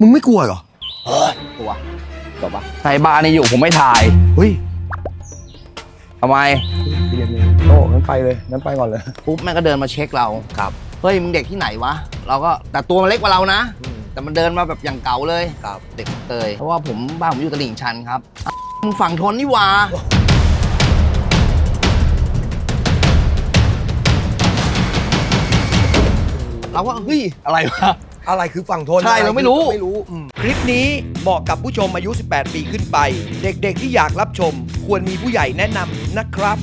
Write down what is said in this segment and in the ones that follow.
มึงไม่กลัวเหรอตัวจบปะไทยบาร์นี่อยู่ผมไม่ถ่ายเฮ้ยทำไม เรียนเลยโต้งั้นไปเลยงั้นไปก่อนเลย ปุ๊บแม่งก็เดินมาเช็คเราครับ เฮ้ยมึงเด็กที่ไหนวะ เราก็แต่ตัวมันเล็กกว่าเรานะ แต่มันเดินมาแบบอย่างเก่าเลยครับ เด็กเตยเพราะว่าผมบ้านผมอยู่ตลิ่งชันครับอะมึงฝั่งทนนี่หว่าเราว่าเฮ้ยอะไรวะ อะไรคือฝั่งทนใช่เราไม่รู้ ไม่รู้อืม คลิปนี้เหมาะกับผู้ชมอายุ 18 ปีขึ้นไป เด็กๆที่อยากรับชม ควรมีผู้ใหญ่แนะนำนะครับ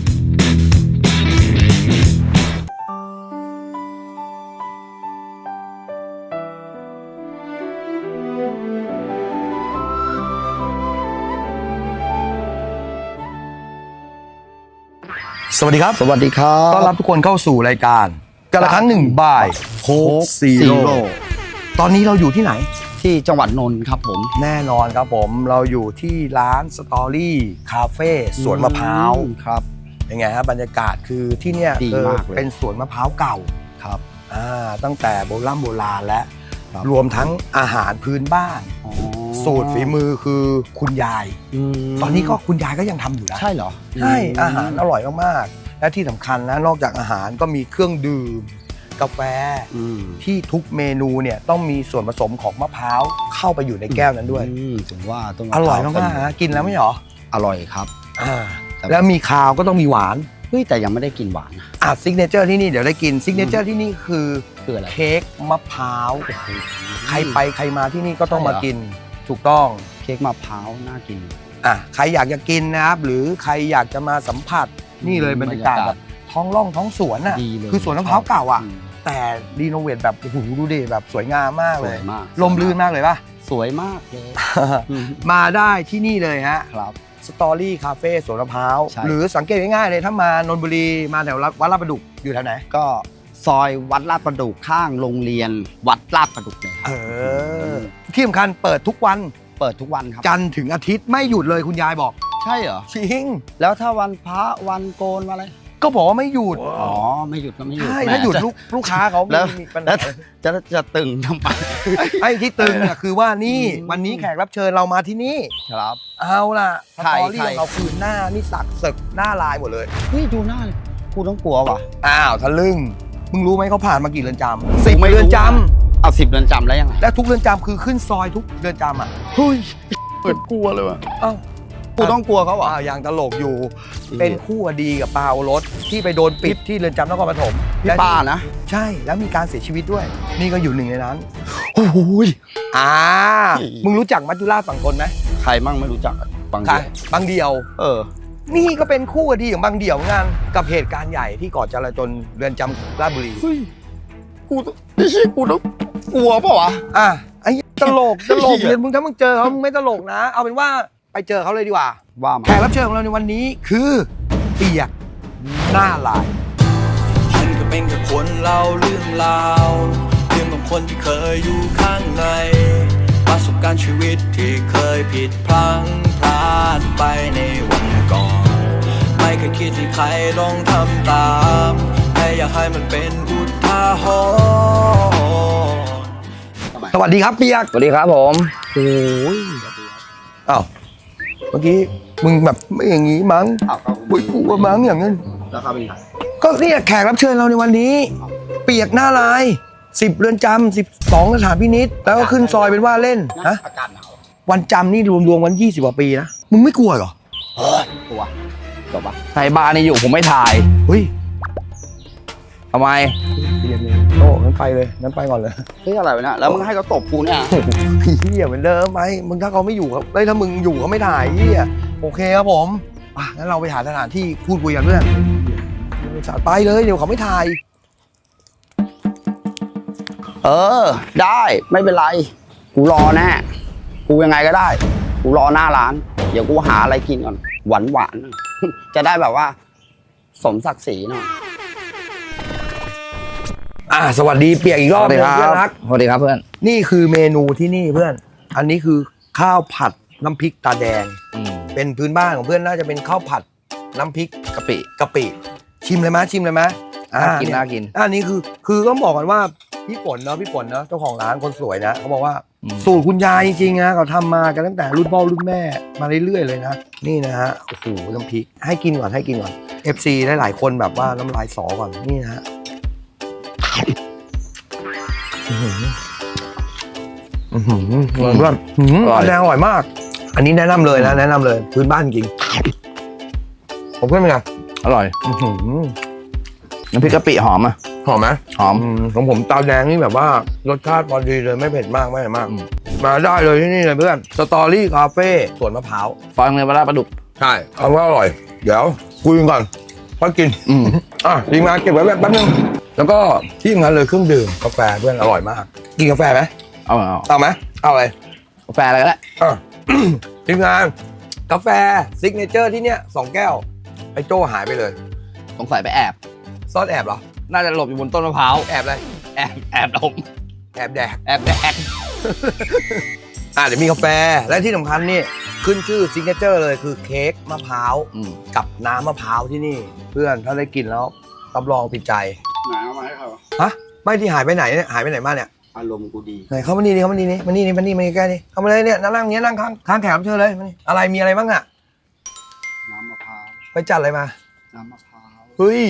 สวัสดีครับ สวัสดีครับ ต้อนรับทุกคนเข้าสู่รายการกันละครั้งหนึ่งบ่ายโคกซีโร่ ตอนนี้เราอยู่ที่ไหน ที่จังหวัดนนท์ครับผม แน่นอนครับผมเราอยู่ที่ร้านสตอรี่คาเฟ่สวนมะพร้าวครับ เป็นไงฮะบรรยากาศคือที่เนี่ยดีเออมากเลย เป็นสวนมะพร้าวเก่าครับ อ่าตั้งแต่โบราณโบราณและครับ รวมทั้งอาหารพื้นบ้านสูตรฝีมือคือคุณยาย มตอนนี้ก็คุณยายก็ยังทำอยู่นะ ใช่เหรอใช่อาหารอร่อยมากๆ และที่สำคัญนะนอกจากอาหารก็มีเครื่องดื่ม กาแฟ อืมที่ทุกเมนูเนี่ยต้องมีส่วนผสมของมะพร้าวเข้าไปอยู่ในแก้วนั้นด้วย อืมถึงว่าต้นมะอร่อยพวมากๆนะกินแล้วไม่เหรออร่อยครับ อ่าแต่แล้วมีคาวก็ต้องมีหวานเฮ้ยแต่ยังไม่ได้กินหวานนะอะซิกเนเจอร์ที่นี่เดี๋ยวได้กินซิกเนเจอร์ที่นี่คือคืออะไรเค้กมะพร้าว ใครไปใครมาที่นี่ก็ต้องมากินถูกต้อง เค้กมะพร้าวน่ากิน อะใครอยากจะกินนะครับหรือใครอยากจะมาสัมผัสนี่เลยบรรยากาศแบบท้องร่องท้องสวนอะดีเลยคือสวนมะพร้าวเก่าอะม แต่รีโนเวทแบบโอ้โหดูดิแบบสวยงามมากสเลวยยมาก ลมลื่นมากเลยป่ะ สวยมากเลยอืมมาได้ที่นี่เลยฮะครับ สตอรี่คาเฟ่สวนมะพร้าว ใช่ หรือสังเกตง่ายๆเลยถ้ามานนทบุรีมาแถววัดลาดประดุกอยู่แถวไหน ก็ซอยวัดลาดประดุกข้างโรงเรียนวัดลาดประดุกเลยคเอรับอ ที่สำคัญเปิดทุกวันเปิดทุกวันครับ จันทร์ถึงอาทิตย์ไม่หยุดเลยคุณยายบอก ใช่เหรอ จริง แล้วถ้าวันพระวันโกนวันอะไร ก็บอกว่าไม่หยุดอ๋อ ไม่หยุดก็ไม่หยุดใช่แหมถ้าหยุดจะลูกลูกค้าเขาแล้วมีปัญแล้หาวจะจะตึงทำไม ไอ้ที่ตึงเนี่ยคือว่านี่อืม วันนี้แขกรับเชิญเรามาที่นี่ ครับ เอาล่ะสใครตอรี่ใคร ของเราคือหน้านี่สักศึกหน้าลายหมดเลย เฮ้ยดูหน้าเลยกูต้องกลัวว่ะ อ้าวทะลึ่งมึงรู้ไหมเขาผ่านมากี่เรือนจำสิบไม่รู้ เรือนจเอาสิบเดือนจำแล้วยังไงำและทุกเรือนจำคือขึ้นซอยทุกเรือนจำอะเฮ้ยเปิดกลัวเลยว่ะ เอ้า กูต้องกลัวเขาเหรออ้าวยังตลกอยู่จริงเป็นคู่อดีกับปาวรถที่ไปโดนปิดที่เรือนจำนครปฐมพี่และป้านะ ใช่แล้วมีการเสียชีวิตด้วย นี่ก็อยู่หนึ่งในนั้นโอ้โหยอ่าอืมมึงรู้จักมัจจุราชฝั่งทนไหมใครมั่งไม่รู้จักอะบางใครทีบางเดียว เออ นี่ก็เป็นคู่อดีของบางเดี่ยวเหมือนกันกับเหตุการณ์ใหญ่ที่ก่อจราจนเรือนจำราชบุรีเฮ้ยกูต้องไม่ใช่กูต้องกลัวเปล่าวะอะไอ้ตลกตลกเหี้ยเรียนมึงถ้ามึงเจอเขามึงไม่ตลกนะ เอาเป็นว่า ไปเจอเขาเลยดีกว่าว่ามาแขกรับเชิญของเราในวันนี้คือเปียกหน้าลายฉันก็เป็นแค่คนเล่าเรื่องราวเรื่องของคนที่เคยอยู่ข้างในประสบการณ์ชีวิตที่เคยผิดพลั้งพลาดไปในวันก่อน ไม่เคยคิดที่ใครลองทำตามแค่อยากให้มันเป็นอุทาหรณ์ทำไมสวัสดีครับเปียกสวัสดีครับผมโอ้ยอ้าว เมื่อกี้มึงแบบไม่อย่างงี้มั้งอ้าวปุยกูว่ามั้งอย่างนั้น แล้วเขาเป็นใครก็เนี่ยแขกรับเชิญเราในวันนี้ เปียกหน้าลายสิบเรือนจำสิบสองสถานพินิษแล้วก็ขึ้นซอยเป็นว่าเล่นฮะอากาศหนาววันจำนี่รวมๆวันยี่สิบกว่าปีนะ มึงไม่กลัวเหรอกลัวจบปะไทยบาร์นี่อยู่ผมไม่ถ่าย เฮ้ย ทำไมเรียนเลยโต้งั้นไปเลยงั้นไปก่อนเลยเฮ้ยอะไรวะเนี่ยแล้วมึงให้เขาตบกูเนี่ยเฮียเหมือนเดิมไปมึงถ้าเขาไม่อยู่ครับเฮ้ยถ้ามึงอยู่เขาไม่ถ่ายเฮียโอเคครับผมอะงั้นเราไปหาสถานที่พูดคุยกันเพื่อนไปเลยเดี๋ยวเขาไม่ถ่าย เออ ได้ไม่เป็นไร กูรอแน่กูยังไงก็ได้ กูรอหน้าร้าน เดี๋ยวกูหาอะไรกินก่อนหวานหวานๆจะได้แบบว่า สมศักดิ์ศรีหน่อย อะสวัสดีเปียกอีกรอบหนึงเพื่อนรัก สวัสดีครับเพื่อนนี่คือเมนูที่นี่เพื่อน อันนี้คือข้าวผัดน้ำพริกตาแดงเป็นพื้นบ้านของเพื่อนน่าจะเป็นข้าวผัดน้ำพริกกะปิกะปิ ชิมเลยไหมชิมเลยไหมอ่าน่ากินเยน่ากินอันนี้คือคือต้องบอกก่อนว่าพี่ฝนเนาะพี่ฝนเนาะเจ้าของร้านคนสวยนะเขาบอกว่า อืมสูตรคุณยายจริงๆนะเขาทำมากันตั้งแต่รุ่นพ่อรุ่นแม่มาเรื่อยๆเลยนะ นี่นะฮะโอ้โหน้ำพริกให้กินก่อนให้กินก่อน FC ได้หลายคนแบบว่าน้ำลายสอก่อนนี่นะฮะ อื้อหืออื้อหืออร่อยมากอื้อหืออร่อยแดงอร่อยมาก อันนี้แนะนำเลยนะแนะนำเลย พื้นบ้านจริงผมเพื่อนเป็นไงอร่อย อื้อหือน้ำพริกกะปิหอมอะ หอมไหมหอม อืมของผมตาแดงนี่แบบว่ารสชาติพอดีเลยไม่เผ็ดมากไม่อะไรมาก อืม มาได้เลยที่นี่เลยเพื่อนสตอรี่คาเฟ่สวนมะพร้าวฟองเนื้อปลาร้าปลาดุก ใช่เอาว่าอร่อย เดี๋ยวคุยกันก่อนพอกิน อืม อะทีมงานเก็บไว้แบบแป๊บนึง แล้วก็ที่ทำงานเลยเครื่องดื่มกาแฟเพื่อนอร่อยมาก กินกาแฟไหมเอาเอาเอาไหมเอาอะไรกาแฟอะไรก็ได้อะทีมงานกาแฟซิกเนเจอร์ที่เนี้ยสองแก้วไอ้โจ้หายไปเลยสงสัยไปแอบ ซ่อนแอบเหรอน่าจะหลบอยู่บนต้นมะพร้าวแอบอะไรแอบแอบดมแอบแดกแอบแดกอะเดี๋ยวมีกาแฟและที่สำคัญนี่ขึ้นชื่อซิกเนเจอร์เลยคือเค้กมะพร้าว อืมกับน้ำมะพร้าวที่นี่ เพื่อนถ้าได้กินแล้วรับรองติดใจ ไหนเอามาให้เขาฮะไม่ที่หายไปไหนเนี่ยหายไปไหนมาเนี่ยอารมณ์กูดีไหนเข้ามานี่นี่เข้ามานี่นี่มานี่นี่มานี่มานี่ใกล้นี่เข้ามาเลยเนี่ยนั่งนั่งเนี้ยนั่งข้างข้างแขมเชิญเลยมานี่อะไรมีอะไรบ้างอะน้ำมะพร้าวไปจัดอะไรมาน้ำมะพร้าวเฮ้ย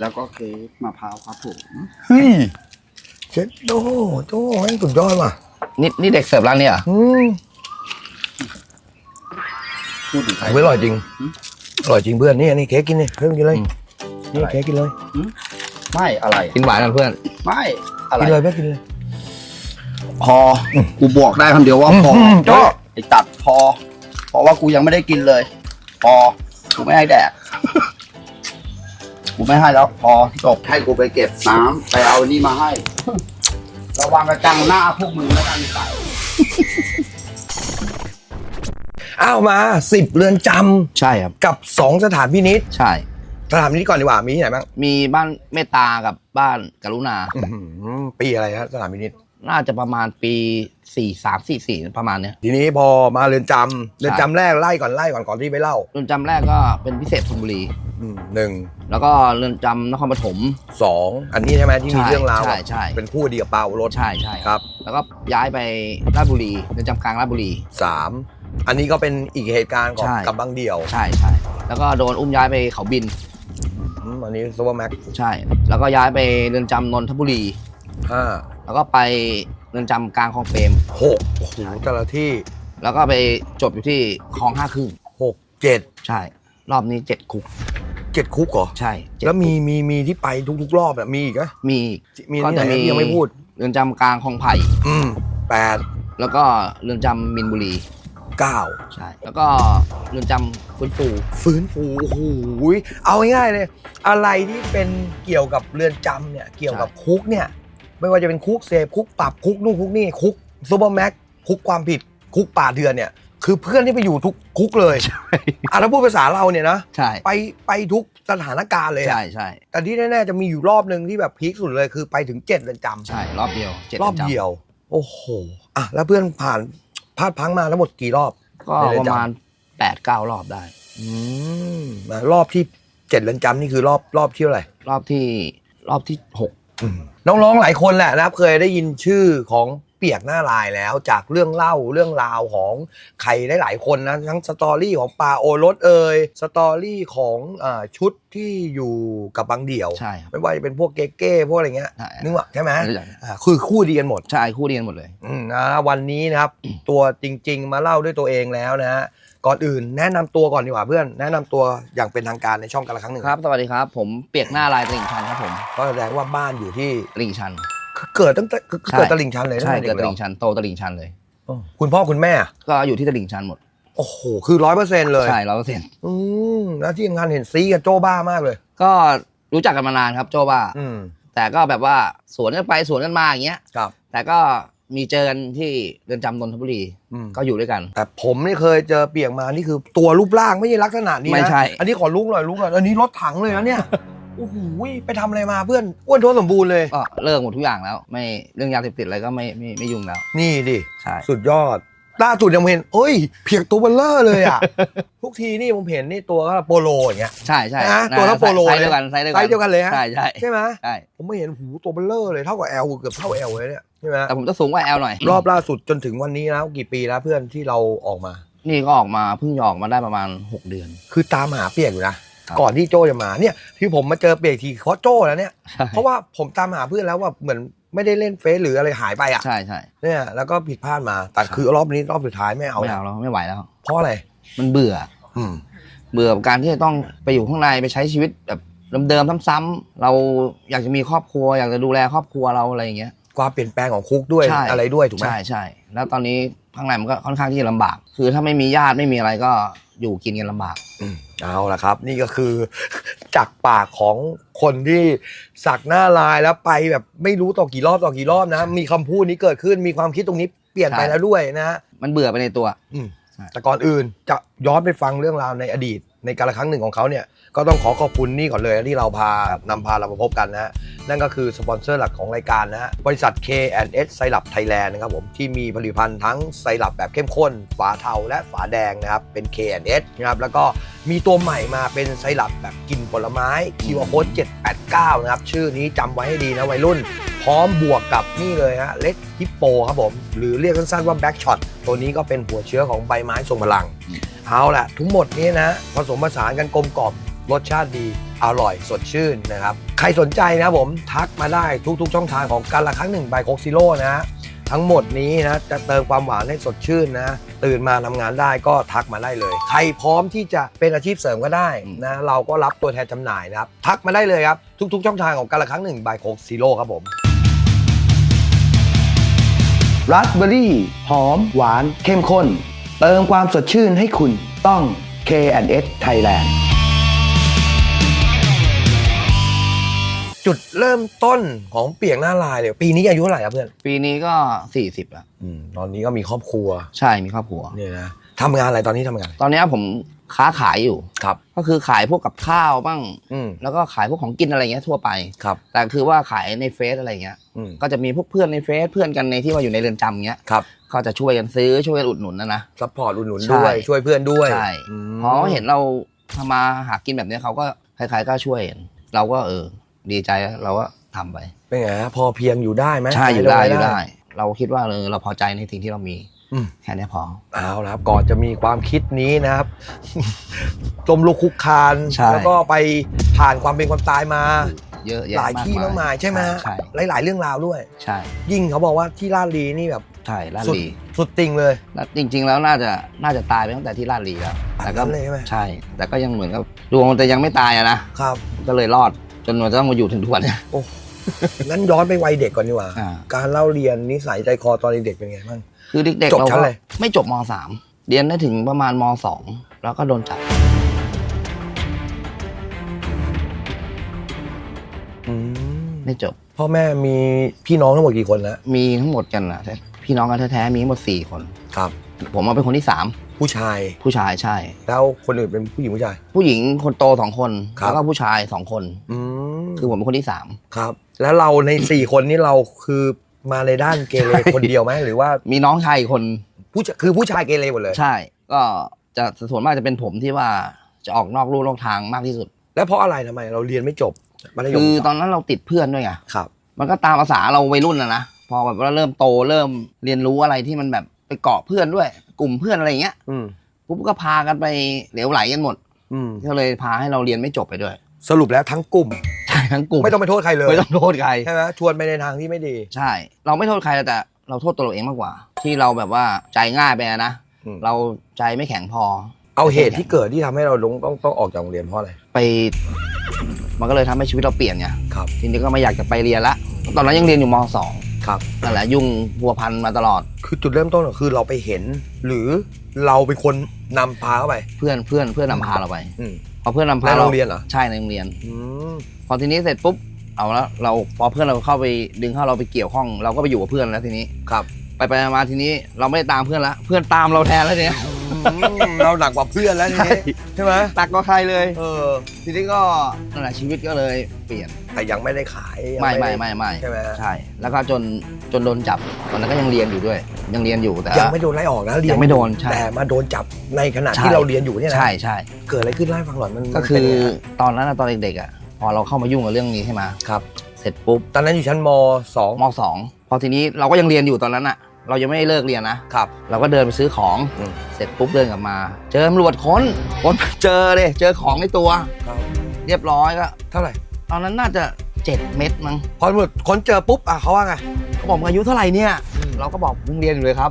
แล้วก็เค้กมะพร้าวครับผมเฮ้ยเจ็ดโจ้โจ้แม่งสุดยอดว่ะนี่นี่เด็กเสิร์ฟร้านนี้เหรออืมพูดถึงใครเฮ้ยอร่อยจริงอร่อยจริงเพื่อนนี่นี่เค้กกินนี่เพื่อนกินเลยอืมนี่เค้กกินเลย ไม่อะไร กินหวานกันเพื่อนไม่อะไรกินเลยเพื่อนกินเลยพอกูบอกได้คำเดียวว่าพออืมโจ้ไอ้ตัดพอ เพราะว่ากูยังไม่ได้กินเลย พอกูไม่ให้แดกกูไม่ให้แล้ว พอจบให้กูไปเก็บน้ำไปเอานี่มาให้ ระวังกระจังหน้าพวกมึงแล้วกันไก่อ้าวมาสิบเรือนจใช่ครับำกับสองสถานพินิษใช่ สถานพินิษก่อนดีกว่ามีที่ไหนบ้างมีบ้านเมตตากับบ้านกรุณา อื้อหือปีอะไรฮะสถานพินิษน่าจะประมาณปีสี่สามสี่สี่ประมาณเนี้ยทีนี้พอมาเรือนจำเรือนจำแรกไล่ก่อนไล่ก่อนก่อนที่ไปเล่าเรือนจำแรกก็เป็นพิเศษธนบุรี อืมหนึ่งแล้วก็เรือนจำนครปฐม สองอันนี้ใช่ไหมที่มีใช่เรื่องราวใช่ใช่ เป็นคู่เดียวเปล่ารถใช่ใช่ครับแล้วก็ย้ายไปราชบุรีเรือนจำกลางราชบุรี สามอันนี้ก็เป็นอีกเหตุการณ์ของใช่ กับบางเดี่ยว ใช่ใช่แล้วก็โดนอุ้มย้ายไปเขาบิน อืมอันนี้ซูเปอร์แม็กใช่ แล้วก็ย้ายไปเรือนจำนนทบุรี ห้าแล้วก็ไปเรือนจำกลางคลองเปรมหกโอ้โหแต่ละที่แล้วก็ไปจบอยู่ที่คลองห้าครึ่งหกเจ็ดใช่ รอบนี้เจ็ดคุกเจ็ดคุกเหรอใช่เจ็ดแล้วมีมีมีที่ไปทุกๆรอบแบบมีอีกไหมมีมีก็ที่ไหนจะมีที่ยังไม่พูดเรือนจำกลางคลองไผ่อืมแปดแล้วก็เรือนจำมินบุรี เก้าใช่ แล้วก็เรือนจำฟื้นฟู ฟื้นฟูโอ้โหเอาง่ายๆเลย อะไรที่เป็นเกี่ยวกับเรือนจำเนี่ย เกี่ยวกับคุกเนี่ย ไม่ว่าจะเป็นคุกเสพคุกปรับคุกนู่นคุกนี่คุกซูเปอร์แม็กคุกความผิดคุกป่าเถื่อนเนี่ย คือเพื่อนที่ไปอยู่ทุกคุกเลยอะถ้าพูดภาษาเราเนี่ยนะใช่ ไปไปทุกสถานการณ์เลยอะใช่ใช่ แต่ที่แน่ๆจะมีอยู่รอบหนึ่งที่แบบพีคสุดเลยคือไปถึงเจ็ดเรือนจำใช่ รอบเดียวเจ็ดรอบรืนจำ เดียว โอ้โหอะแล้วเพื่อนผ่าน พลาดพลั้งมาทั้งหมดกี่รอบก็ในเรืปอนจำระมาณแปดเก้ารอบได้ อืมอะรอบที่เจ็ดเรือนจำนี่คือรอบรอบที่เท่าไหร่ รอบที่รอบที่หก น้องๆ หลายคนแหละนะครับ เคยได้ยินชื่อของ เปียกหน้าลายแล้วจากเรื่องเล่าเรื่องราวของใครได้หลายคนนะทั้งสตอรี่ของปาโอรสเอ่ยสตอรี่ของอาชุดที่อยู่กับบางเดี่ยว ใช่ครับ ไม่ว่าจะเป็นพวกเก๊ๆพวกอะไรเงี้ยใช่ นึกว่าใช่ไหมรู้จักอ่าคือคู่ดีกันหมด ใช่คู่เรียนหมดเลย อืมนะวันนี้นะครับ ตัวจริง ๆ มาเล่าด้วยตัวเองแล้วนะฮะก่อนอื่นแนะนำตัวก่อนดีกว่าเพื่อน แนะนำตัวอย่างเป็นทางการในช่องกันละครั้งหนึ่งครับ สวัสดีครับ ผมเปียกหน้าลายตลิ่งชันครับผมก็แสดงว่าบ้านอยู่ที่ตลิ่งชัน คือเกิดตั้งแต่คือคือใช่เกิดตลิ่งชันเลยตั้งใช่แต่เกิดตด็ลิ่งชันโตตลิ่งชันเลยอ๋อคุณพ่อคุณแม่อะก็อยู่ที่ตลิ่งชันหมด โอ้โห คือร้อยเปอร์เซ็นต์เลยใช่ร้อยเปอร์เซ็นต์อืมแล้วที่ทำงานเห็นซีกับโจ้บ้ามากเลย ก็รู้จักกันมานานครับโจบ้า อืม แต่ก็แบบว่าสวนกันไปสวนกันมาอย่างเงี้ย ครับ แต่ก็มีเจอกันที่เรือนจำนนทบุรี อืม ก็อยู่ด้วยกัน แต่ผมนี่เคยเจอเปียกมานี่คือตัวรูปร่างไม่ใช่ลักษณะนี้นะไม่ใช่ อันนี้ขอลุกหน่อยลุกหน่อยอันนี้รถถังเลยนะเนี่ย โอ้โหไปทำอะไรมาเพื่อนอ้วนท้วนสมบูรณ์เลย ก็เลิกหมดทุกอย่างแล้ว ไม่เรื่องยาเสพติดอะไรก็ไม่ไม่ไม่ยุ่งแล้ว นี่ดิ ใช่ สุดยอด ล่าสุดยังเห็นเอ้ย เพียกตัวเบลเลอร์เลยอะ ทุกทีนี่ผมเห็นนี่ตัวก็โปโลอย่างเงี้ย ใช่ใช่นะตัวละโปโลไซส์เดียวกันไซส์เดียวกันไซส์เดียวกันเลยฮะ ใช่ใช่ใช่ไหมใช่ผมไม่เห็นหูตัวเบลเลอร์เลยเท่ากับแอลเกือบเท่าแอลเลยเนี่ยใช่ไหมแต่ผมจะสูงกว่าแอลหน่อยรอบล่าสุดจนถึงวันนี้แล้วกี่ปีแล้วเพื่อนที่เราออกมา นี่ก็ออกมาเพิ่งจะออกมาได้ประมาณ 6 เดือน คือตามหาเปียกอยู่นะครับ ก่อนที่โจจะมาเนี่ยที่ผมมาเจอเปียกทีเพราะโจแล้วเนี่ยใช่เพราะว่าผมตามหาเพื่อนแล้วว่าเหมือนไม่ได้เล่นเฟซหรืออะไรหายไปอะใช่ใช่เนี่ยแล้วก็ผิดพลาดมาแต่คือรอบนี้รอบสุดท้ายไม่เอาไม่แล้วเอาแล้วไม่ไหวแล้ว เพราะอะไรมันเบื่อ อืมเบื่อกับการที่จะต้องไปอยู่ข้างในไปใช้ชีวิตแบบเดิมๆซ้ำๆเราอยากจะมีครอบครัว อยากจะดูแลครอบครัวเราอะไรอย่างเงี้ยความเปลี่ยนแปลงของคุกด้วยใช่อะไรด้วยถูกไหมใช่ใช่แล้วตอนนี้ข้างในมันก็ค่อนข้างที่จะลำบาก คือถ้าไม่มีญาติไม่มีอะไรก็อยู่กินกันลำบากอืม เอาละครับ นี่ก็คือจากปากของคนที่สักหน้าลายแล้วไปแบบไม่รู้ต่อกี่รอบต่อกี่รอบนะ มีคำพูดนี้เกิดขึ้นมีความคิดตรงนี้เปลี่ยนไปใช่แล้วด้วยนะฮะมันเบื่อไปในตัว อืมใช่แต่ก่อนอื่นจะย้อนไปฟังเรื่องราวในอดีต ในการละครั้งหนึ่งของเขาเนี่ยก็ต้องขอขอบคุณนี่ก่อนเลยที่เราพานำพาเรามาพบกันนะฮะนั่นก็คือสปอนเซอร์หลักของรายการนะฮะบริษัท K&S ไซรัปไทยแลนด์นะครับผมที่มีผลิตภัณฑ์ทั้งไซรัปแบบเข้มข้น ฝาเทาและฝาแดงนะครับเป็น K&S นะครับแล้วก็มีตัวใหม่มาเป็นไซรัปแบบกินผลไม้คิวโค้ด789นะครับชื่อนี้จำไว้ให้ดีนะวัยรุ่น พร้อมบวกกับนี่เลยฮะเล็ดฮิปโปครับผมหรือเรียกสั้นๆว่าแบ็กช็อตตัวนี้ก็เป็นหัวเชื้อของใบไม้ทรงพลัง เอาละทั้งหมดนี้นะ ผสมผสานกันกลมกล่อมรสชาติดี อร่อยสดชื่นนะครับ ใครสนใจนะผมทักมาได้ทุกๆ ช่องทางของการละครั้งหนึ่งใบโคกซิโร่นะฮะทั้งหมดนี้นะจะเติมความหวานให้สดชื่นนะ ตื่นมาทำงานได้ก็ทักมาได้เลย ใครพร้อมที่จะเป็นอาชีพเสริมก็ได้นะเราก็รับตัวแทนจำหน่ายนะครับ ทักมาได้เลยครับทุกๆ ช่องทางของการละครั้งหนึ่งใบโคกซิโร่ครับผมราสเบอร์รี่หอม หวานเข้มข้น เติมความสดชื่นให้คุณต้อง K&S Thailand จุดเริ่มต้นของเปียกหน้าลายเลยปีนี้อายุเท่าไหร่ครับเพื่อนปีนี้ก็ 40แล้วอตอนนี้ก็มีครอบครัวใช่มีครอบครัว เนี่ยนะทำงานอะไรตอนนี้ทำงานอะไรตอนนี้ผมค้าขายอยู่ ครับ ก็คือขายพวกกับข้าวบ้าง อืม แล้วก็ขายพวกของกินอะไรเงี้ยทั่วไป ครับ แต่คือว่าขายในเฟซอะไรเงี้ย อืมก็จะมีพวกเพื่อนในเฟซเพื่อนกันในที่ว่าอยู่ในเรือนจำเงี้ย ครับ ก็จะช่วยกันซื้อช่วยกันอุดหนุนนะนะ ซัพพอร์ตอุดหนุนใช่ด้วยช่วยเพื่อนด้วยใช่อืมเพราะเห็นเราทำมาหากินแบบเนี้ยเขาก็ใครๆก็ช่วยกันเราก็เออ ดีใจเราก็ทำไป เป็นไงฮะพอเพียงอยู่ได้ไหมใช่อยู่ได้อยู่ได้ได้เราคิดว่าเออเราพอใจในสิ่งที่เรามีอืม แค่นี้พอ เอาละครับก่อนจะมีความคิดนี้นะครับ จมลุกคุกคานใช่ แล้วก็ไปผ่านความเป็นความตายมา เยอะแยะหลายที่มากมายใช่ไหมใช่หลาย ๆ เรื่องราวด้วย ใช่ ยิ่งเขาบอกว่าที่ลาดลีนี่แบบ ใช่ลาดสุดลีสุดติ่งเลย แล้วจริง ๆ แล้วน่าจะน่าจะตายไปตั้งแต่ที่ลาดลีแล้วแต่ก็แบบนั้นเลยใช่ไหม ใช่ แต่ก็ยังเหมือนกับดวงแต่ยังไม่ตายอะนะครับ ก็เลยรอดจนมันต้องมาอยู่ถึงทุกวันเนี้ย โอ้งั้นย้อนไปวัยเด็กก่อนดีกว่า อ่า การเล่าเรียนนิสัยใจคอตอนเด็กๆเป็นไงบ้าง คือเด็กๆจบเราชั้นก็อะไร ไม่จบมสามเรียนได้ถึงประมาณมสองแล้วก็โดนจับอืมไม่จบ พ่อแม่มีพี่น้องทั้งหมดกี่คนแล้วมีทั้งหมดกันนะ พี่น้องกันแท้ๆมีทั้งหมดสี่คน ครับ ผมมาเป็นคนที่สามผู้ชายผู้ชายใช่ แล้วคนอื่นเป็นผู้หญิงผู้ชาย ผู้หญิงคนโตสองคนครับ แล้วก็ผู้ชายสองคน อืมคือผมเป็นคนที่สามครับ แล้วเราในสี่คนนี้เราคือมาในด้านเกเรคนเดียวไหมหรือว่ามีน้องชายอีกคนผู้ชคือผู้ชายเกเรหมดเลย ใช่ ก็จะส่วนมากจะเป็นผมที่ว่าจะออกนอกลู่นอกทางมากที่สุด แล้วเพราะอะไรทำไมเราเรียนไม่จบมัธยมคือตอนนั้นเราติดเพื่อนด้วยไงครับ มันก็ตามภาษาเราวัยรุ่นนะนะ พอแบบว่าเริ่มโตเริ่มเรียนรู้อะไรที่มันแบบไปเกาะเพื่อนด้วย กลุ่มเพื่อนอะไรอย่างเงี้ยอืมปุ๊บก็พากันไปเหลวไหลกันหมดอืมก็เลยพาให้เราเรียนไม่จบไปด้วยสรุปแล้วทั้งกลุ่ม ใช่ทั้งกลุ่มไม่ต้องไปโทษใครเลยไม่ต้องโทษใคร ใช่ไหมชวนไปในทางที่ไม่ดี ใช่ เราไม่โทษใครแต่เราโทษตัวเราเองมากกว่า ที่เราแบบว่าใจง่ายไปอะนะ อืม เราใจไม่แข็งพอ เอาเหตุที่เกิดที่ทำให้เราลงต้องต้องออกจากโรงเรียนเพราะอะไรไป มันก็เลยทำให้ชีวิตเราเปลี่ยนไงครับ ทีนี้ก็ไม่อยากจะไปเรียนละ ตอนนั้นยังเรียนอยู่มสอง ครับนั่นแหละยุ่งพัวพันมาตลอด คือจุดเริ่มต้นก็คือเราไปเห็น หรือเราเป็นคนนำพาเข้าไป เพื่อนเพื่อนเพื่อนนำพาเราไปอืม พอเพื่อนนำพาในเราโรงเรียนเหรอ ใช่ในโรงเรียน อืมพอทีนี้เสร็จปุ๊บเอาแล้วเราพอเพื่อนเราเข้าไปดึงเข้าเราไปเกี่ยวข้อง เราก็ไปอยู่กับเพื่อนแล้วทีนี้ ครับ ไปไปมาทีนี้เราไม่ได้ตามเพื่อนละเพื่อนตามเราแทนแล้วทีนี้อ เราหนักกว่าเพื่อนแล้วทีนี้ใช่ไหมตักก็ใครเลย เออ ทีนี้ก็นั่นแหละชีวิตก็เลยเปลี่ยน แต่ยังไม่ได้ขายยังไม่ด้ไม่ไม่ไม่ใช่ไหมฮะใช่ แล้วก็จนจนโดนจับ ตอนนั้นก็ยังเรียนอยู่ด้วย ยังเรียนอยู่แต่ยังไม่โดนไล่ออกนะเรียนยังไม่โดนใช่แต่มาโดนจับในขณะใช่ที่เราเรียนอยู่เนี่ยนะใช่ใช่เกิดอะไรขึ้นเล่าให้ฟังหน่อยมันก็คืมันอเป็นยังไงฮะตอนนั้นน่ะตอนเด็กๆอะพอเราเข้ามายุ่งกับเรื่องนี้ใช่ไหมครับ เสร็จปุ๊บ ตอนนั้นอยู่ชั้นมสองมสองพอทีนี้เราก็ยังเรียนอยู่ตอนนั้นอะ เรายังไม่ได้เลิกเรียนนะครับ เราก็เดินไปซื้อของอืม เสร็จปุ๊บเดินกลับมา เจอตำรวจค้นค้นเจอเลยเจอของในตัวครับเรียบร้อยก็เท่าไหร่ตอนนั้นน่าจะเจ็ดเม็ดมั้งพอตำรวจค้นเจอปุ๊บอะเขาว่าไง เขาบอกมึงอายุเท่าไหร่เนี่ย อืม เราก็บอกมึงเรียนอยู่เลยครับ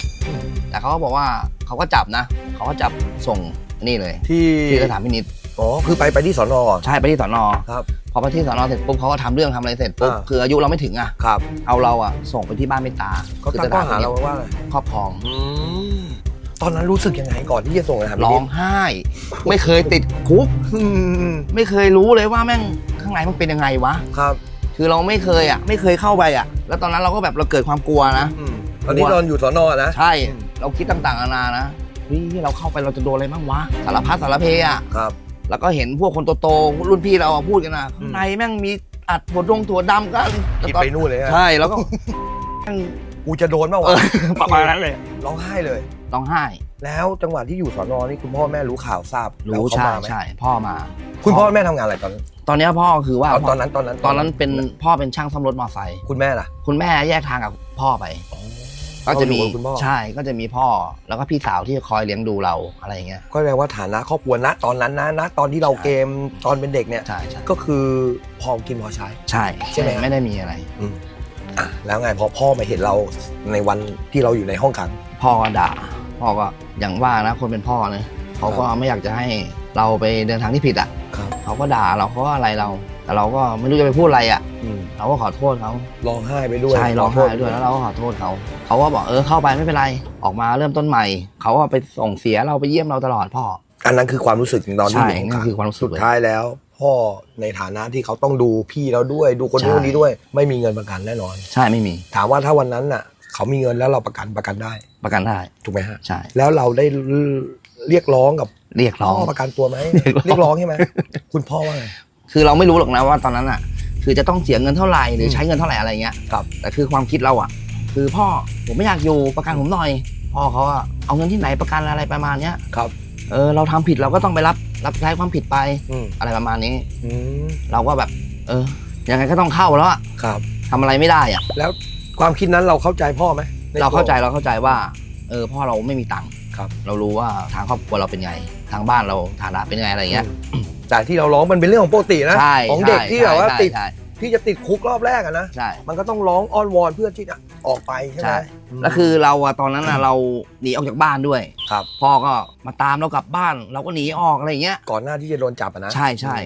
แต่เขาก็บอกว่าเขาก็จับนะ เขาก็จับส่งนี่เลยที่ที่สถานพินิจอ๋อคือไปไปที่สอนอก่อนใช่ไปที่สอนอครับพ อไปที่สอนอเสร็จปุ๊บเขาก็ทำเรื่องทำอะไรเสร็จปุ๊บอ่า คืออายุเราไม่ถึงอะ ครับเอาเราอะส่งไปที่บ้านเมตตาเขาคือตั้งข้อหาเราว่าอะไรครอบครองอืมตอนนั้นรู้สึกยังไงก่อนที่จะส่งนะครับร้องไห้ ไม่เคยติดคุก อืมไม่เคยรู้เลยว่าแม่งข้างในมันเป็นยังไงวะ ครับคือเราไม่เคยอะ ไม่เคยเข้าไปอะ แล้วตอนนั้นเราก็แบบเราเกิดความกลัวนะ อืมตอนนี้กลัวตอนอยู่สอนอนะ ใช่ เราคิดต่างๆนานานะเฮ้ยเราเข้าไปเราจะโดนอะไรบ้างวะ สารพัดสารเพอะ ครับ แล้วก็เห็นพวกคนโตๆรุ่นพี่เราอะพูดกันนะอืมข้างในแม่งมีอัดถั่วดงถั่วดำกันคิดไปนู่นเลยฮะใช่แล้วก็ แม่งกูจะโดนเมื่อเอวะอประมาณนั้นเลยร้องไห้เลยร้องไห้ แล้วจังหวะที่อยู่สอนอนี่คุณพ่อแม่รู้ข่าวทราบแล้วรู้เขาใช่มาไหมใช่พ่อมา คุณพ่อแม่ทำงานอะไรตอนนั้นตอนเนี้ยพ่อคือว่าเอาตอนนั้นตอนนั้นตอนนั้นเป็นพ่อเป็นช่างซ่อมรถมอเตอร์ไซค์คุณแม่ล่ะ คุณแม่แยกทางกับพ่อไป ก็จะมีเราอยู่กับคุณพ่อใช่ก็จะมีพ่อแล้วก็พี่สาวที่คอยเลี้ยงดูเราอะไรอย่างเงี้ยก็แปลว่าฐานะครอบครัวณตอนนั้นนะณตอนที่เราเกมตอนเป็นเด็กเนี่ยใช่ใช่ก็คือพอกินพอใช้ ใช่ใช่ไหมไม่ได้มีอะไรอืมอะแล้วไงพอพ่อมาเห็นเราในวันที่เราอยู่ในห้องขัง พ่อก็ด่าพ่อก็อย่างว่านะคนเป็นพ่อเนี่ยเขาก็ไม่อยากจะให้เราไปเดินทางที่ผิดอะครับเขาก็ด่าเราเขาก็อะไรเรา แต่เราก็ไม่รู้จะไปพูดอะไรอะ อืมเราก็ขอโทษเขาร้องไห้ไปด้วยใช่ร้องไห้ด้วยแล้วเราก็ขอโทษเขาเขาก็บอกเออเข้าไปไม่เป็นไรออกมาเริ่มต้นใหม่เขาก็ไปส่งเสียเราไปเยี่ยมเราตลอดพ่อ อันนั้นคือความรู้สึกตอนที่ใช่อยู่ห้องนั่ขันงคือความรู้สึสุกดเลยท้ายแล้ว พ่อในฐานะที่เขาต้องดูพี่เราด้วย ดูคนนู้นใช่ คนนี้ด้วย ไม่มีเงินประกันแน่นอน ใช่ไม่มีถามว่าถ้าวันนั้นน่ะ เขามีเงินแล้วเราประกันประกันได้ ประกันได้ถูกไหมฮะ ใช่แล้วเราได้เรียกร้องกับเรียกร้พ่อง อประกันตัวไหมเรียกร้อง เรียกร้องใช่ไหม คุณพ่อว่าไง คือเราไม่รู้หรอกนะว่าตอนนั้นอะ คือจะต้องเสียเงินเท่าไหร่หรือมใช้เงินเท่าไหร่อะไรเงี้ยครับ แต่คือความคิดเราอะ คือพ่อผมไม่อยากอยู่ประกันผมหน่อยพ่อเขาอะเอาเงินที่ไหนประกันอะไรประมาณเนี้ยครับเออเราทำผิดเราก็ต้องไปรับรับใช้ความผิดไปอืมอะไรประมาณนี้ อืมเราก็แบบ เออยังไงก็ต้องเข้าแล้วอะครับ ทำอะไรไม่ได้อะแล้วความคิดนั้นเราเข้าใจพ่อไหมเราเข้าใจเราเข้าใจว่า เออพ่อเราไม่มีตังค์ครับ เรารู้ว่าทางครอบครัวเราเป็นไง ทางบ้านเราฐานะเป็นไงอะไรเงี้ย อืม แต่ที่เราร้องมันเป็นเรื่องของปกตินะ ใช่ของเด็กใช่ที่แบบว่าใช่ติดใช่ที่จะติดคุกรอบแรกอะนะ ใช่ มันก็ต้องร้องอ้อนวอนเพื่อที่จะออกไปใช่ไหมใช่แล้วคือเราอะตอนนั้นอะเราหนีออกจากบ้านด้วยครับ พ่อก็มาตามเรากลับบ้าน เราก็หนีออกอะไรอย่างเงี้ย ก่อนหน้าที่จะโดนจับอะนะใช่ใช่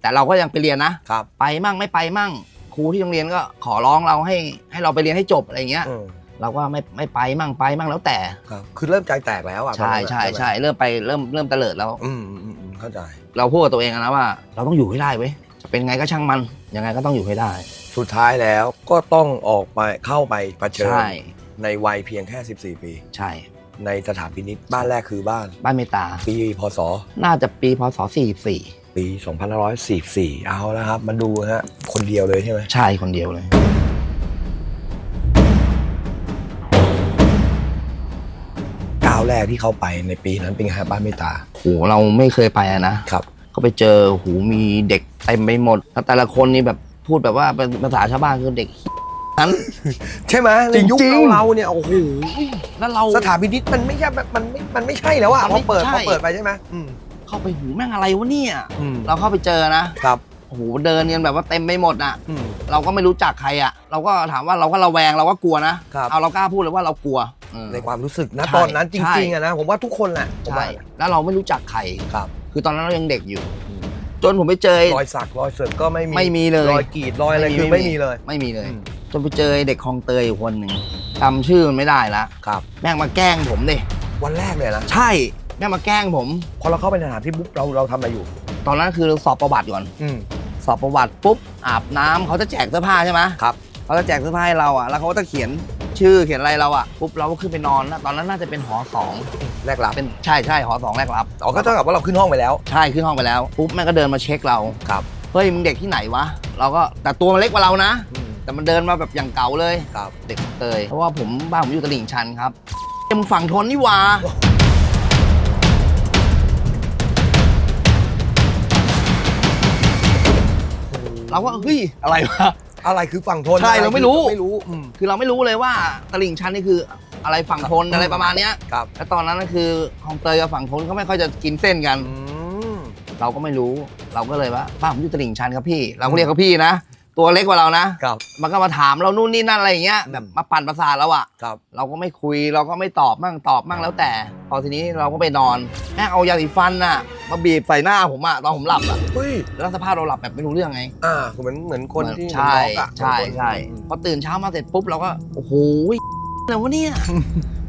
แต่เราก็ยังไปเรียนนะ ครับไปมั่งไม่ไปมั่ง ครูที่โรงเรียนก็ขอร้องเราให้ให้เราไปเรียนให้จบอะไรอย่างเงี้ย อืมเราก็ไม่ไม่ไปมั่งไปมั่งแล้วแต่ ครับ คือเริ่มใจแตกแล้วอะใช่ตอนนั้นอะใช่ไหมใช่เริ่มไปเริ่มเริ่มเตลิดแล้ว อืมอืมอืมอืม เข้าใจ เราพูดกับตัวเองอะนะว่า เราต้องอยู่ให้ได้เว้ยจะเป็นไงก็ช่างมันยังไงก็ต้องอยู่ให้ได้ สุดท้ายแล้วก็ต้องออกไปเข้าไปเผชิญใช่ในวัยเพียงแค่ 14 ปี ใช่ ในสถานพินิษบ้านแรกคือบ้าน บ้านเมตตา ปีพศ น่าจะปีพศ 44 ปี 2544 เอาแล้วครับ มาดูฮะ คนเดียวเลยใช่ไหม ใช่คนเดียวเลย แรกที่เข้าไปในปีนั้นเป็นไงครับบ้านเมตตาโหเราไม่เคยไปอะนะครับ ก็ไปเจอหูมีเด็กเต็มไปหมดแล้วแต่ละคนนี่แบบพูดแบบว่าเป็นภาษาชาวบ้านคือเด็กนั้น ใช่ไหมในยุคจริงๆ เราๆเนี่ยโอ้โหแล้วเรา สถานพินิษมันไม่ใช่แบบมันไม่มันไม่ใช่แล้วอะมันพไม่อเปิดใช่ พอเปิดไปใช่ไหมอืมเข้าไปหูแม่งอะไรวะเนี่ย อืมเราเข้าไปเจอนะครับ โอ้โหเดินกันแบบว่าเต็มไปหมดอะ อืม เราก็ไม่รู้จักใครอะ เราก็ถามว่าเราก็ระแวงเราก็กลัวนะครับ เอาเรากล้าพูดเลยว่าเรากลัวเออในความรู้สึกนะใช่ตอนนั้นจใช่ ริงๆอะนะผมว่าทุกคนแหละผมใช่ว่าแล้วเราไม่รู้จักใคร ครับ คือตอนนั้นเรายังเด็กอยู่จนผมไปเจอ รอยสักรอยเสือกก็ไม่มีไม่มีเลย รอยกรีดรอยอะไรคือไม่มีเลยไม่มีเลย อืมจนไปเจอเด็กคลองเตยอยู่คนหนึ่งจำชื่อมันไม่ได้ละครับ แม่งมาแกล้งผมดิวันแรกเลยนะใช่แม่งมาแกล้งผม พอเราเข้าไปในสถานที่ปุ๊บเราเราทำอะไรอยู่ ตอนนั้นคือสอบประวัติก่อน อืม สอบประวัติปุ๊บอาบน้ำเขาจะแจกเสื้อผ้าใช่ไหมครับเขาจะแจกเสื้อผ้าให้เราอะแล้วเขาก็จะเขียนชื่อเขียนอะไรเราอะปุ๊บเราก็ขึ้นไปนอนนะตอนนั้นน่าจะเป็นหอสองแรกรับเป็นใช่ใช่หอสองแรกรับอ๋อก็เท่ากับว่าเราขึ้นห้องไปแล้วใช่ขึ้นห้องไปแล้วปุ๊บแม่งก็เดินมาเช็คเราครับเฮ้ยมึงเด็กที่ไหนวะเราก็แต่ตัวมันเล็กกว่าเรานะ แต่มันเดินมาแบบอย่างเก่าเลยครับเด็กเตยเพราะว่าผมบ้านผมอยู่ตลิ่งชันครับเอ็มงฝั่งทนนี่หว่า เราก็เฮ้ยอะไรวะ อะไรคือฝั่งทนใช่อะเราไม่รู้ไม่รู้อืม คือเราไม่รู้เลยว่าตลิ่งชันนี่คืออะไรฝั่งทนอะไรประมาณเนี้ยครับแล้วตอนนั้นก็คือคลองเตยกับฝั่งทนเขาไม่ค่อยจะกินเส้นกัน อืม เราก็ไม่รู้ เราก็เลยว่าบ้านผมอยู่ตลิ่งชันครับพี่ เราก็เรียกเขาพี่นะ ตัวเล็กกว่าเรานะครับมันก็มาถามเรานู่นนี่นั่นอะไรอย่างเงี้ยอืมแบบมาปั่นประสาทเราอะครับ เราก็ไม่คุยเราก็ไม่ตอบมั่งตอบมั่งแล้วแต่ พอทีนี้เราก็ไปนอนแม่งเอายาสีฟันน่ะมาบีบใส่หน้าผมอะตอนผมหลับอะเฮ้ย แล้วสภาพเราหลับแบบไม่รู้เรื่องไงอ่าเหมือนเหมือนคนที่ใช่เหมือนน็อกอะใช่ใช่อืมพอตื่นเช้ามาเสร็จปุ๊บเราก็โอ้โหอะไรวะเนี่ย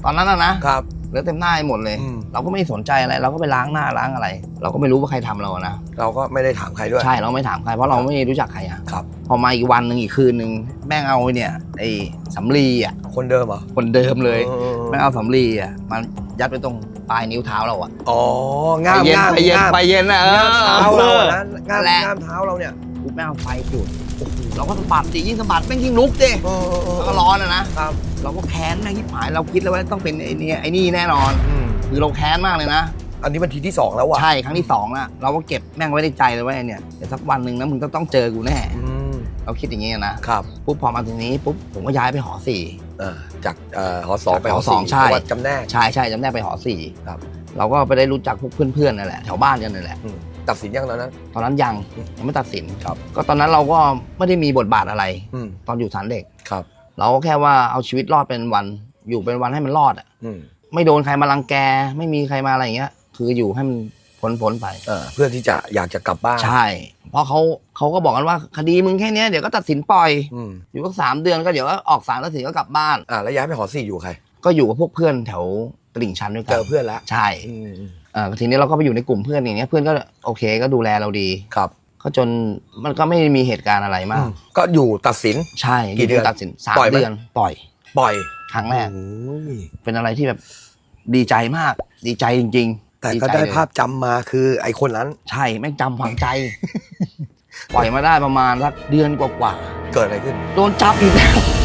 ตอนนั้นอะนะ ครับ เหลือเต็มหน้าไปหมดเลย อืม เราก็ไม่สนใจอะไร เราก็ไปล้างหน้าล้างอะไร เราก็ไม่รู้ว่าใครทำเราอะนะ เราก็ไม่ได้ถามใครด้วย ใช่เราไม่ถามใครเพราะเราไม่รู้จักใครอะครับ พอมาอีกวันหนึ่งอีกคืนหนึ่งแม่งเอาเนี่ยไอ้สำลีอะคนเดิมเหรอคนเดิมเลยออแม่งเอาสำลีอะมันยัดไปตรงปลายนิ้วเท้าเราอะอ๋อง่ามไปเย็นง่ามไปเย็นง่ามไปเย็นนะเออ ง่ามเท้าเราอะนะง่ามแหละ ง่ามเท้าเราเนี่ยปุ๊บแม่งเอาไฟจุดเราก็สะบัดดิยิ่งสะบัดแม่งยิ่งลุกดิเออเออเออ แล้วก็ร้อนอะนะครับ เราก็แค้นแม่งที่หายเราคิดแล้วว่าต้องเป็นไอ้นี่ไอ้นี่แน่นอน อืมคือเราแค้นมากเลยนะ อันนี้มันทีที่สองแล้วว่ะใช่ครั้งที่สองละเราก็เก็บแม่งไว้ในใจเลยว่าไอ้เนี่ยเดี๋ยวสักวันหนึ่งนะมึงต้องต้องเจอกูแน่อืมเราคิดอย่างเงี้ยนะครับปุ๊บพอมาตรงนี้ปุ๊บผมก็ย้ายไปหอสี่อ่าจากเอ่อหอสองไปจากหหออสองสี่ใช่จังหวัดจำแนก ใช่ใช่จำได้ไปหอสี่ครับ เราก็ไปได้รู้จักพวกเพื่อนๆนั่นแหละแถวบ้านกันนั่นแหละ อืม ตัดสินยังตอนนั้น ตอนนั้นยังยังไม่ตัดสินครับ ก็ตอนนั้นเราก็ไม่ได้มีบทบาทอะไร อืมตอนอยู่ศาลเด็ก ครับ เราก็แค่ว่าเอาชีวิตรอดเป็นวัน อยู่เป็นวันให้มันรอดอะ อืมไม่โดนใครมารังแก ไม่มีใครมาอะไรอย่างเงี้ย คืออยู่ให้มันพ้นพ้นๆไป เออเพื่อที่จะอยากจะกลับบ้านใช่ เพราะเขาเขาก็บอกกันว่าคดีมึงแค่เนี้ยเดี๋ยวก็ตัดสินปล่อย อืมอยู่ก็สามเดือนก็เดี๋ยวก็ออกศาลตัดสินก็กลับบ้าน อ่าแล้วย้ายไปหอสี่อยู่ใคร ก็อยู่กับพวกเพื่อนแถวตลิ่งชันด้วยกัเจอเพื่อนแล้วใช่ อืม อืมเออทีนี้เราก็ไปอยู่ในกลุ่มเพื่อนอย่างเงี้ยเพื่อนก็โอเคก็ดูแลเราดี ครับ ก็จนมันก็ไม่มีเหตุการณ์อะไรมากอืมก็อยู่ตัดสิน ใช่กี่เดือนตัดสินสามปล่อยไหม เดือนปล่อย ปล่อยครั้งแรก โอ้ยเป็นอะไรที่แบบดีใจมาก ดีใจจริงๆแต่ก็ใจได้เลยภาพจำมาคือไอ้คนนั้นใช่แม่งจำฝังใจ ปล่อยมาได้ประมาณสักเดือนกว่าเกิดอะไรขึ้น ๆโดนจับอีกแล้ว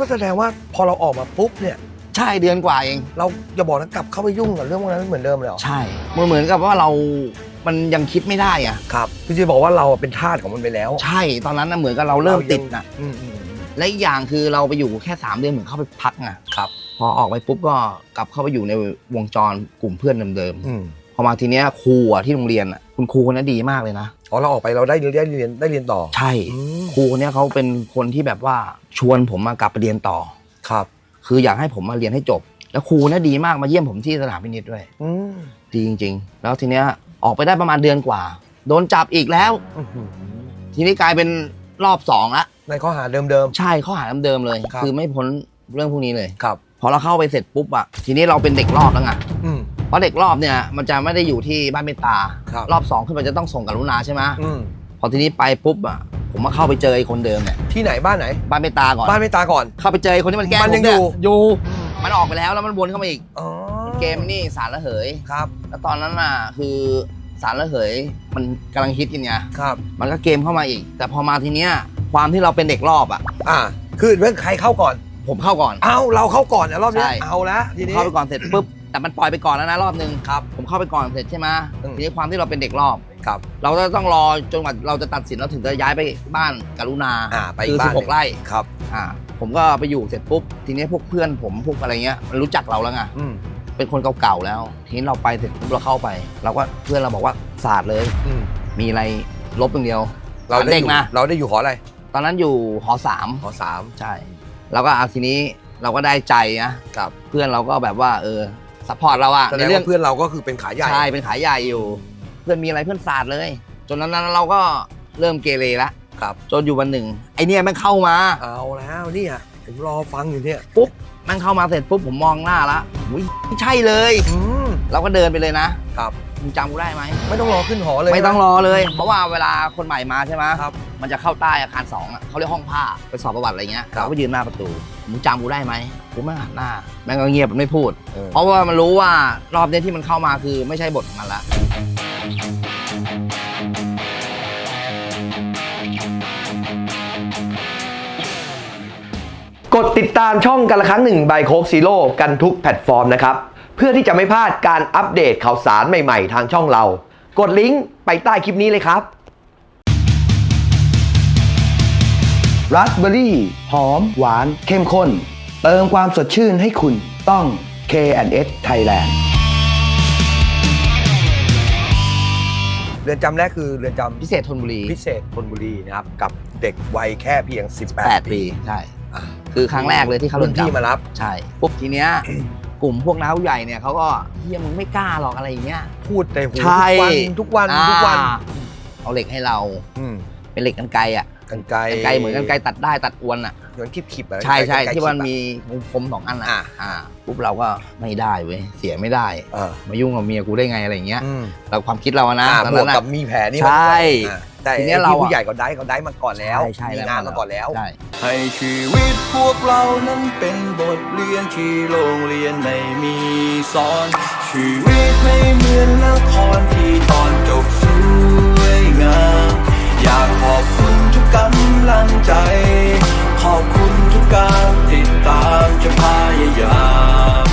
ก็แสดงว่าพอเราออกมาปุ๊บเนี่ย ใช่เดือนกว่าเอง เราอย่าบอกนะกลับเข้าไปยุ่งกับเรื่องพวกนั้นเหมือนเดิมเลยเหรอใช่มันเหมือนกับว่าเรามันยังคิดไม่ได้อะครับพี่จะบอกว่าเราเป็นทาสของมันไปแล้วใช่ตอนนั้นนะเหมือนกับเราเริ่มติดนะอืมอืมอืมและอีกอย่างคือเราไปอยู่แค่สามเดือนเหมือนเข้าไปพักไงครับ พอออกไปปุ๊บก็กลับเข้าไปอยู่ในวงจรกลุ่มเพื่อนเดิมอืมๆพอมาทีเนี้ยครูอะที่โรงเรียนอะคุณครูคนนั้นดีมากเลยนะ อ๋อเราออกไปเราได้เรียนได้เรียนได้เรียนต่อใช่อืมครูคนเนี้ยเขาเป็นคนที่แบบว่าชวนผมมากลับไปเรียนต่อ ครับคืออยากให้ผมมาเรียนให้จบ แล้วครูเนี่ยดีมากมาเยี่ยมผมที่สถานพินิจด้วย อืมดีจริง ๆ แล้วทีเนี้ยออกไปได้ประมาณเดือนกว่า โดนจับอีกแล้ว อื้อหือทีนี้กลายเป็นรอบสองละในข้อหาเดิม ใช่ข้อหาเดิมๆเลย ครับ คือไม่พ้นเรื่องพวกนี้เลย ๆครับ พอเราเข้าไปเสร็จปุ๊บอะทีนี้เราเป็นเด็กรอบแล้วไงอืม เพราะเด็กรอบเนี่ยมันจะไม่ได้อยู่ที่บ้านเมตตา ครับ รอบสองขึ้นไปจะต้องส่งกรุณาใช่ไหมอืมพอทีนี้ไปปุ๊บอะผมมาเข้าไปเจอไอ้คนเดิมเนี่ยที่ไหนบ้านไหน บ้านเมตตาก่อน บ้านไม่ตาก่อน เข้าไปเจอไอ้คนที่มันแกล้งมันยังผเอยู่ อยู่ มันออกไปแล้วแล้วมันวนเข้ามาอีก อ๋อเกมนี่สารละเหย ครับแล้วตอนนั้นน่ะคือสารละเหยมันกำลังฮิตกันไงครับ มันก็เกมเข้ามาอีก แต่พอมาทีเนี้ยความที่เราเป็นเด็กรอบอะ อ่า คือเรื่องใครเข้าก่อน ผมเข้าก่อน เอาเราเข้าก่อนนะรอบเนี้ยใช่ เอาละทีนี้เข้าไปก่อนเสร็จปุ๊บ แต่มันปล่อยไปก่อนแล้วนะรอบนึงครับผมเข้าไปก่อนเสร็จใช่ไหมอืม ทีนี้ความที่เราเป็นเด็กรอบ ครับเราจะต้องรอจนกว่าเราจะตัดสินเราถึงจะย้ายไปบ้านกรุณาอ่าไปอีคืกอบ้านสิบหกไร่ครับ อ่าผมก็ไปอยู่เสร็จปุ๊บทีนี้พวกเพื่อนผมพวกอะไรเงี้ยมันรู้จักเราแล้วไง อืมเป็นคนเก่าๆแล้ว ทีนี้เราไปเสร็จปุ๊บเราเข้าไป เราก็เพื่อนเราบอกว่าศาสตร์เลย อืมมีอะไรลบอย่างเดียว เราได้เด็อกยู่นะ เราได้อยู่หออะไรตอนนั้นอยู่หอสามหอสามใช่แล้วก็อาทีนี้เราก็ได้ใจนะครับ เพื่อนเราก็แบบว่าเออ ซัพพอร์ตเราอะแสดในงเรื่องว่าเพื่อนเราก็คือเป็นขายใหญ่ ใช่เป็นขายใหญ่อยู่ เพื่อนมีอะไรเพื่อนศาสตร์เลย จนนั้นเราก็เริ่มเกเรละครับ จนอยู่วันหนึ่งไอเนี่ยมันเข้ามา เอาแล้วเนี่ยผมรอฟังอยู่เนี่ยปุ๊บมันเข้ามาเสร็จปุ๊บผมมองหน้าละอุ้ยไม่ใช่เลย อืม เราก็เดินไปเลยนะครับ มึงจำกูได้ไหม ไม่ต้องรอขึ้นหอเลย ไม่ต้องรอเลย เพราะว่าเวลาคนใหม่มาใช่ไหมครับ มันจะเข้าใต้อาคารสองอะเขาเรียกห้องผ้าไปสอบประวัติอะไรเงี้ยครับเขาก็ยืนหน้าประตู มึงจำกูได้ไหมกูไม่หันหน้า แม่งก็เงียบไม่พูดเออเพราะว่ามันรู้ว่ารอบเนี้ยที่มันเข้ามาคือไม่ใช่บทของมันละกดติดตามช่องกันละครั้งหนึ่งใบโคกซีโร่กันทุกแพลตฟอร์มนะครับ เพื่อที่จะไม่พลาดการอัปเดตข่าวสารใหม่ๆ ทางช่องเรา กดลิงก์ไปใต้คลิปนี้เลยครับราสเบอร์รี่หอม หวาน เข้มข้น เติมความสดชื่นให้คุณต้อง K&S Thailand เรือนจำแรกคือเรือนจำพิเศษธนบุรีพิเศษธนบุรีนะครับ กับเด็กวัยแค่เพียง 18 8ปีใช่ อะคือครั้งแรกเลยที่เขารุ่นพี่มารับ ใช่ปุ๊บทีเนี้ย กลุ่มพวกน้าผู้ใหญ่เนี่ยเขาก็เฮียมึงไม่กล้าหรอกอะไรอย่างเงี้ย พูดในหูใช่ทุกวัน ทุกวัน ทุกวัน อ่าเอาเหล็กให้เรา อืม เป็นเหล็กกันไกรอะ กันไกลกันไกรเหมือนกันไกรตัดได้ตัดอวนอะเหมือนคลิปคลิปๆอะใช่ใช่กันไกลที่มันคลิปอะมีวงคมสองอันอะอ่าอ่าปุ๊บเราก็ไม่ได้เว้ยเสียไม่ได้เออมายุ่งกับเมียกูได้ไงอะไรอย่างเงี้ยอืมเราความคิดเราอะนะอ่าตอนบวนั้กนอะกับมีแผลนี่ใช่อ่าแต่ทีทีเนี้นี้ยเราเราอะผู้ใหญ่ก็ได้เขาได้มาก่อนแล้วใช่ใช่มีแล้วงานมาก่อนแล้วใช่ให้ชีวิตพวกเรานั้นเป็นบทเรียนที่โรงเรียนไม่มีสอน ชีวิตไม่เหมือนละครที่ตอนจบสวยงามอยากขอบคุณทุ กำลังใจ ขอบคุณทุกการติดตามจะพยายาม